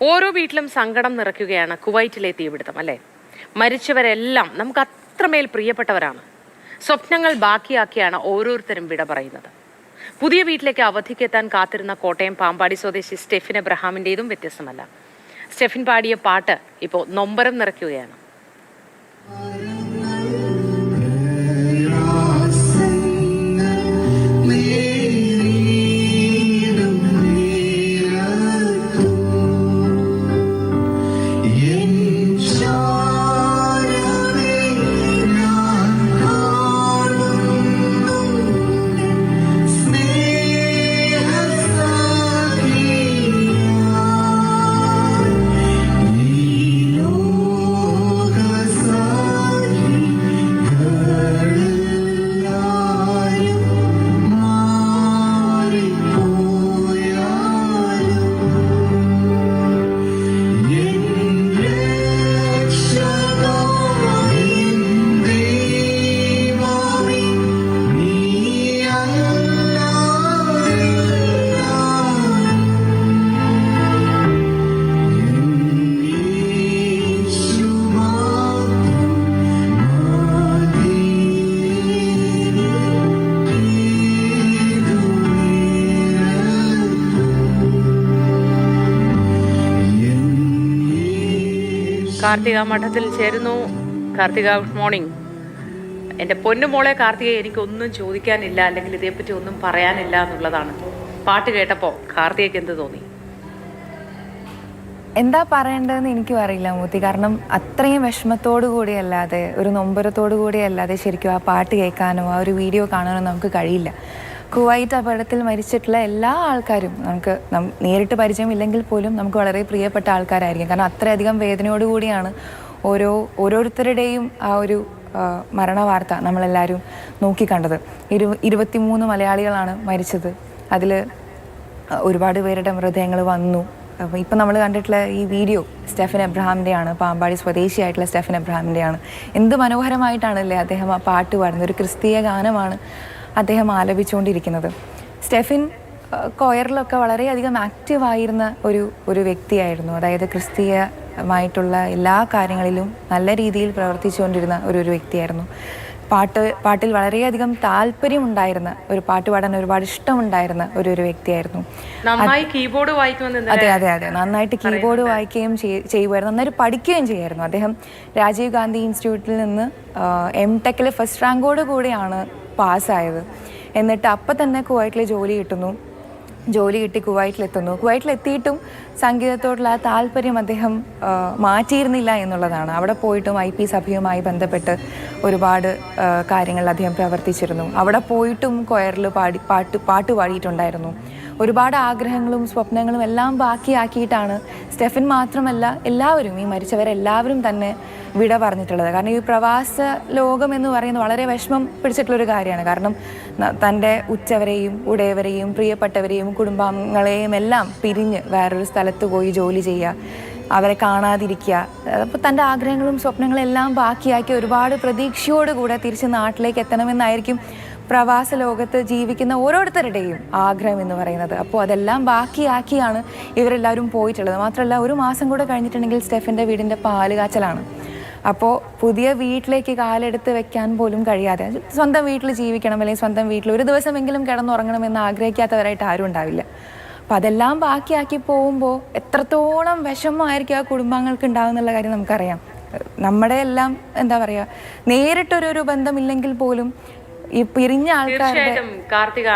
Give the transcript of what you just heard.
ഓരോ വീട്ടിലും സങ്കടം നിറയ്ക്കുകയാണ് കുവൈറ്റിലെ തീപിടുത്തം അല്ലേ? മരിച്ചവരെല്ലാം നമുക്ക് അത്രമേൽ പ്രിയപ്പെട്ടവരാണ്. സ്വപ്നങ്ങൾ ബാക്കിയാക്കിയാണ് ഓരോരുത്തരും വിട പറയുന്നത്. പുതിയ വീട്ടിലേക്ക് അവധിക്കെത്താൻ കാത്തിരുന്ന കോട്ടയം പാമ്പാടി സ്വദേശി സ്റ്റെഫിൻ എബ്രഹാമിന്റെതും വ്യത്യസ്തമല്ല. സ്റ്റെഫിൻ പാടിയ പാട്ട് ഇപ്പോൾ നൊമ്പരം നിറയ്ക്കുകയാണ്. കാർത്തിക മഠത്തിൽ ചേരുന്നു. കാർത്തിക ഗുഡ് മോർണിംഗ് എന്റെ പൊന്നുമോളെ കാർത്തിക എനിക്കൊന്നും ചോദിക്കാനില്ല. അല്ലെങ്കിൽ ഇതേപ്പറ്റി ഒന്നും പറയാനില്ല എന്നുള്ളതാണ്. പാട്ട് കേട്ടപ്പോൾ കാർത്തികയ്ക്ക് എന്ത് തോന്നി? എന്താ പറയേണ്ടതെന്ന് എനിക്കും അറിയില്ല മൂത്തി കാരണം അത്രയും വിഷമത്തോടു കൂടി അല്ലാതെ ഒരു നൊമ്പരത്തോടു കൂടി അല്ലാതെ ശരിക്കും ആ പാട്ട് കേൾക്കാനോ ആ ഒരു വീഡിയോ കാണാനോ നമുക്ക് കഴിയില്ല. കുവൈറ്റ് അപകടത്തിൽ മരിച്ചിട്ടുള്ള എല്ലാ ആൾക്കാരും നമുക്ക് നേരിട്ട് പരിചയമില്ലെങ്കിൽ പോലും നമുക്ക് വളരെ പ്രിയപ്പെട്ട ആൾക്കാരായിരിക്കും. കാരണം അത്രയധികം വേദനയോടുകൂടിയാണ് ഓരോ ഓരോരുത്തരുടെയും ആ ഒരു മരണ മരണവാർത്ത നമ്മളെല്ലാവരും നോക്കിക്കണ്ടത്. ഇരു ഇരുപത്തിമൂന്ന് മലയാളികളാണ് മരിച്ചത്. അതിൽ ഒരുപാട് പേരുടെ മൃതദേഹങ്ങൾ വന്നു. അപ്പോൾ ഇപ്പം നമ്മൾ കണ്ടിട്ടുള്ള ഈ വീഡിയോ സ്റ്റെഫൻ എബ്രഹാമിന്റെയാണ് പാമ്പാടി സ്വദേശിയായിട്ടുള്ള സ്റ്റെഫൻ എബ്രഹാമിന്റെയാണ് എന്ത് മനോഹരമായിട്ടാണല്ലേ അദ്ദേഹം ആ പാട്ട് പാടുന്നത്. ഒരു ക്രിസ്തീയ ഗാനമാണ്. അദ്ദേഹം ആലപിച്ചുകൊണ്ടിരിക്കുന്നത്. സ്റ്റെഫിൻ കൊയറിലൊക്കെ വളരെയധികം ആക്റ്റീവായിരുന്ന ഒരു ഒരു വ്യക്തിയായിരുന്നു. അതായത് ക്രിസ്തീയമായിട്ടുള്ള എല്ലാ കാര്യങ്ങളിലും നല്ല രീതിയിൽ പ്രവർത്തിച്ചുകൊണ്ടിരുന്ന ഒരു ഒരു വ്യക്തിയായിരുന്നു. പാട്ട് പാട്ടിൽ വളരെയധികം താല്പര്യമുണ്ടായിരുന്ന ഒരു പാട്ട് പാടാൻ ഒരുപാട് ഇഷ്ടമുണ്ടായിരുന്ന ഒരു ഒരു വ്യക്തിയായിരുന്നു. നന്നായി കീബോർഡ് വായിക്കുമെന്ന് അതെ അതെ അതെ. നന്നായിട്ട് കീബോർഡ് വായിക്കുകയും ചെയ്- ചെയ്യുമായിരുന്നു നന്നായിട്ട് പഠിക്കുകയും ചെയ്യായിരുന്നു. അദ്ദേഹം രാജീവ് ഗാന്ധി ഇൻസ്റ്റിറ്റ്യൂട്ടിൽ നിന്ന് എം ടെക്കിൽ ഫസ്റ്റ് റാങ്കോട് കൂടിയാണ് പാസ്സായത്. എന്നിട്ട് അപ്പം തന്നെ കുവൈറ്റിൽ ജോലി കിട്ടുന്നു. ജോലി കിട്ടി കുവൈറ്റിലെത്തുന്നു. കുവൈറ്റിലെത്തിയിട്ടും സംഗീതത്തോടുള്ള ആ താല്പര്യം അദ്ദേഹം മാറ്റിയിരുന്നില്ല എന്നുള്ളതാണ്. അവിടെ പോയിട്ടും ഐ പി സഭയുമായി ബന്ധപ്പെട്ട് ഒരുപാട് കാര്യങ്ങൾ അദ്ദേഹം പ്രവർത്തിച്ചിരുന്നു. അവിടെ പോയിട്ടും കൊയറിൽ പാടി പാട്ട് പാട്ട് പാടിയിട്ടുണ്ടായിരുന്നു. ഒരുപാട് ആഗ്രഹങ്ങളും സ്വപ്നങ്ങളും എല്ലാം ബാക്കിയാക്കിയിട്ടാണ് സ്റ്റെഫൻ മാത്രമല്ല എല്ലാവരും ഈ മരിച്ചവരെല്ലാവരും തന്നെ വിട പറഞ്ഞിട്ടുള്ളത്. കാരണം ഈ പ്രവാസ ലോകം എന്ന് പറയുന്നത് വളരെ വിഷമം പിടിച്ചിട്ടുള്ളൊരു കാര്യമാണ്. കാരണം തന്റെ ഉച്ചവരെയും ഉടയവരെയും പ്രിയപ്പെട്ടവരെയും കുടുംബാംഗങ്ങളെയും എല്ലാം പിരിഞ്ഞ് വേറൊരു സ്ഥലത്ത് പോയി ജോലി ചെയ്യുക അവരെ കാണാതിരിക്കുക അപ്പോൾ തന്റെ ആഗ്രഹങ്ങളും സ്വപ്നങ്ങളും എല്ലാം ബാക്കിയാക്കി ഒരുപാട് പ്രതീക്ഷയോടുകൂടെ തിരിച്ച് നാട്ടിലേക്ക് എത്തണമെന്നായിരിക്കും പ്രവാസ ലോകത്ത് ജീവിക്കുന്ന ഓരോരുത്തരുടെയും ആഗ്രഹം എന്ന് പറയുന്നത്. അപ്പോൾ അതെല്ലാം ബാക്കിയാക്കിയാണ് ഇവരെല്ലാവരും പോയിട്ടുള്ളത്. മാത്രമല്ല ഒരു മാസം കൂടെ കഴിഞ്ഞിട്ടുണ്ടെങ്കിൽ സ്റ്റെഫിന്റെ വീടിന്റെ പാൽ കാച്ചലാണ് അപ്പോൾ പുതിയ വീട്ടിലേക്ക് കാലെടുത്ത് വെക്കാൻ പോലും കഴിയാതെ സ്വന്തം വീട്ടിൽ ജീവിക്കണം അല്ലെങ്കിൽ സ്വന്തം വീട്ടിൽ ഒരു ദിവസമെങ്കിലും കിടന്നുറങ്ങണമെന്ന് ആഗ്രഹിക്കാത്തവരായിട്ട് ആരും ഉണ്ടാവില്ല. അപ്പം അതെല്ലാം ബാക്കിയാക്കി പോകുമ്പോൾ എത്രത്തോളം വിഷമമായിരിക്കും ആ കുടുംബാംഗങ്ങൾക്ക് ഉണ്ടാകുന്നുള്ള കാര്യം നമുക്കറിയാം. നമ്മുടെ എല്ലാം എന്താ പറയുക നേരിട്ടൊരു ബന്ധമില്ലെങ്കിൽ പോലും ഈ പിരിഞ്ഞ ആൾക്കാരുടെ കാർത്തിക